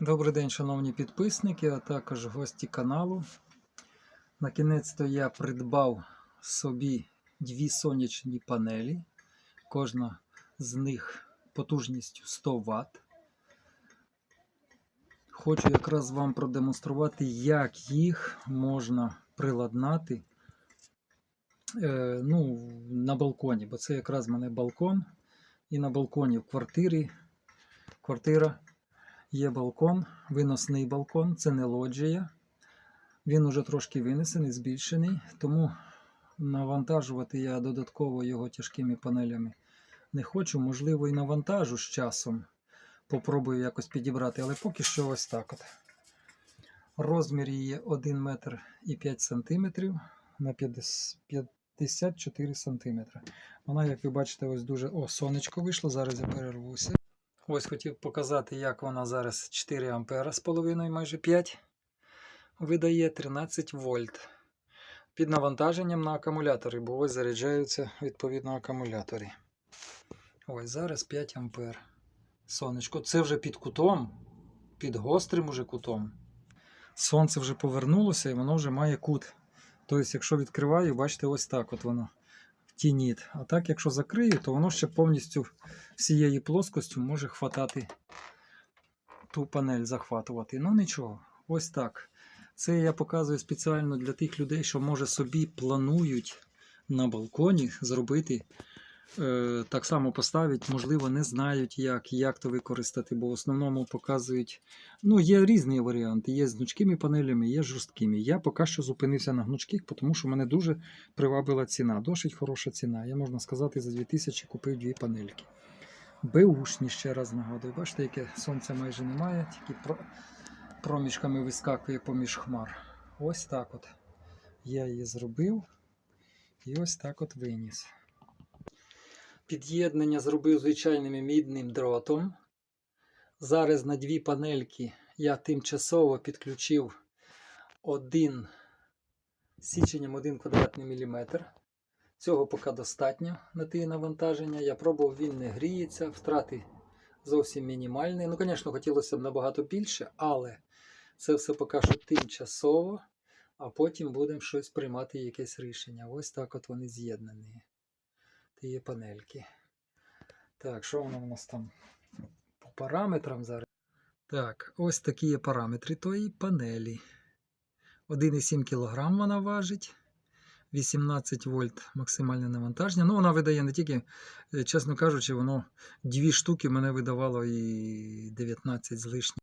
Добрий день, шановні підписники, а також гості каналу. На кінець-то я придбав собі дві сонячні панелі. Кожна з них потужністю 100 Вт. Хочу якраз вам продемонструвати, як їх можна приладнати е, ну, на балконі, бо це якраз в мене балкон. І на балконі в квартирі квартира Є балкон, виносний балкон, це не лоджія. Він уже трошки винесений, збільшений, тому навантажувати я додатково його тяжкими панелями не хочу. Можливо, і навантажу з часом. Попробую якось підібрати, але поки що ось так от. Розмір її 1 метр і 5 сантиметрів на 54 сантиметри. Вона, як ви бачите, ось дуже. О, сонечко вийшло. Зараз я перервуся. Ось хотів показати, як вона зараз 4 ампера з половиною, майже 5. Видає 13 вольт. Під навантаженням на акумулятори, бо ось заряджаються відповідно акумулятори. Ось зараз 5 ампер. Сонечко. Це вже під кутом, під гострим уже кутом. Сонце вже повернулося і воно вже має кут. Тобто, якщо відкриваю, бачите, ось так от воно тініт. А так, якщо закрию, то воно ще повністю всією плоскостю може хватати ту панель захватувати. Ну нічого, ось так. Це я показую спеціально для тих людей, що може собі планують на балконі зробити. Е, Так само поставити, можливо, не знають, як як то використати, бо в основному показують. Ну, є різні варіанти. Є з гнучкими панелями, є жорсткими. Я поки що зупинився на гнучких, тому що мене дуже привабила ціна. Досить хороша ціна. Я можна сказати, за 2000 купив дві панельки. Беушні, ще раз нагадую. Бачите, яке сонця майже немає, тільки про... проміжками вискакує поміж хмар. Ось так от. Я її зробив і ось так от виніс. Під'єднання зробив звичайним мідним дротом. Зараз на дві панельки я тимчасово підключив один січенням 1 квадратний міліметр. Цього поки достатньо на ті навантаження. Я пробував, він не гріється, втрати зовсім мінімальні. Ну, звісно, хотілося б набагато більше, але це все поки що тимчасово, а потім будемо щось приймати, якесь рішення. Ось так от вони з'єднані. Ті панельки. Так, що воно у нас там по параметрам зараз? Так, ось такі є параметри тої панелі. 1,7 кг вона важить. 18 вольт максимальне навантаження. Ну, вона видає не тільки, е, чесно кажучи, воно дві штуки мене видавало і 19 з лишнім.